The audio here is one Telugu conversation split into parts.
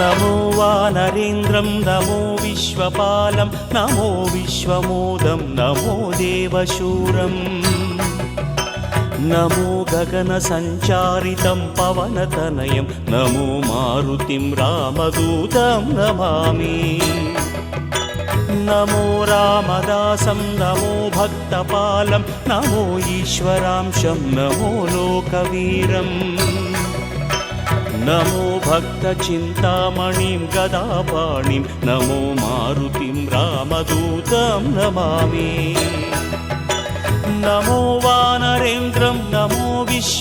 नमो वा नरेन्द्रं नमो विश्वपालं नमो विश्वमोदं नमो देवशूरम्। నమో గగన సంచారితం పవనతనయం నమో మారుతిం రామదూతం నమామి. నమో రామదాసం నమో భక్తపాలం నమో ఈశ్వరాంశం నమో లోకవీరం. నమో భక్తచింతామణిం గదాపాణిం నమో మారుతిం రామదూతం నమామి. నమో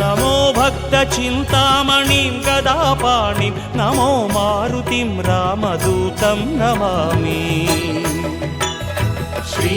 నమో భక్త చింతామణిం గదాపాణిం నమో మారుతిం రామదూతం నమామి. శ్రీ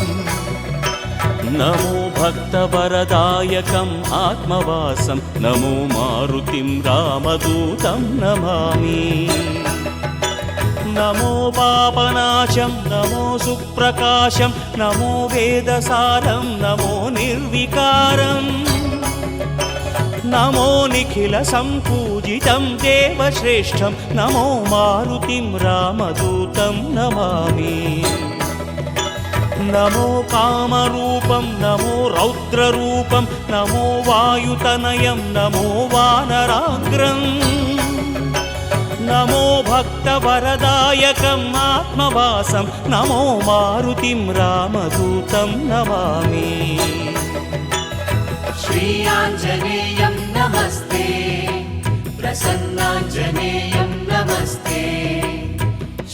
నమో భక్తవరదాయకం ఆత్మవాసం నమో మారుతిం రామదూతం నమామి. నమో పాపనాశం నమో సుప్రకాశం నమో వేదసారం నమో నిర్వికారం. నమో నిఖిల సంపూజితం దేవశ్రేష్టం నమో మారుతిం రామదూతం నమామి. నమో కామరూపం నమో రౌద్రరూపం నమో వాయుతనయం నమో వానరాగ్రం నమో భక్తవరదాయకం ఆత్మవాసం నమో మారుతిం రామదూతం నమామి श्रीयाञ्जनेयं नमस्ते प्रसन्नाञ्जनेयं नमस्ते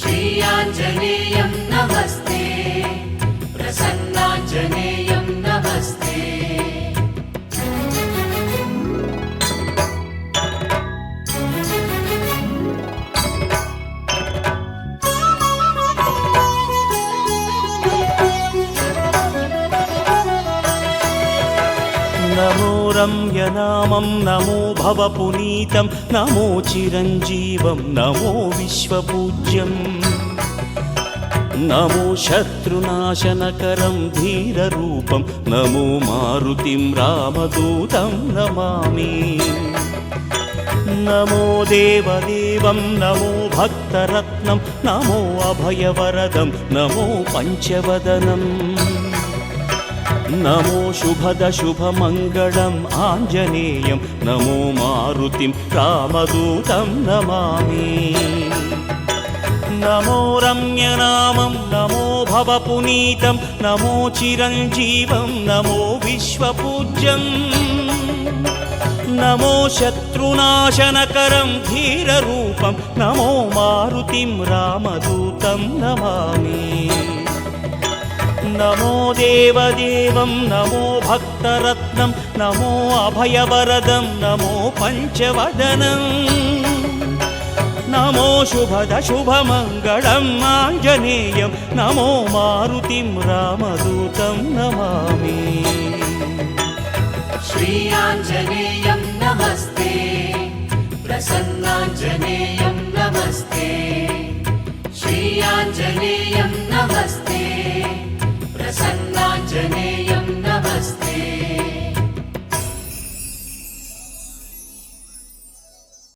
श्रीयाञ्जनेयं नमस्ते आञ्जनेयं नमस्ते नमो रम्यनामं नमो भवपुनीतं नमो चिरञ्जीवं नमो विश्वपूज्यम् నమో శత్రునాశనకరం ధీరరూపం నమో మారుతిం రామదూతం నమామి. నమో దేవదేవం నమో భక్తరత్నం నమో అభయవరదం నమో పంచవదనం. నమో శుభద శుభమంగళం ఆంజనేయం నమో మారుతిం రామదూతం నమామి. నమో రమ్యనామం నమో భవపునీతం నమో చిరంజీవం నమో విశ్వపూజ్యం. నమో శత్రునాశనకరం ధీరరూపం నమో మారుతిం రామదూతం నమామి. నమో దేవదేవం నమో భక్తరత్నం నమో అభయవరదం నమో పంచవదనం. నమో శుభద శుభమంగళం ఆంజనేయం నమో మారుతిం రామదూతం నమామి. శ్రీ ఆంజనేయం నమస్తే. ప్రసన్నాంజనేయ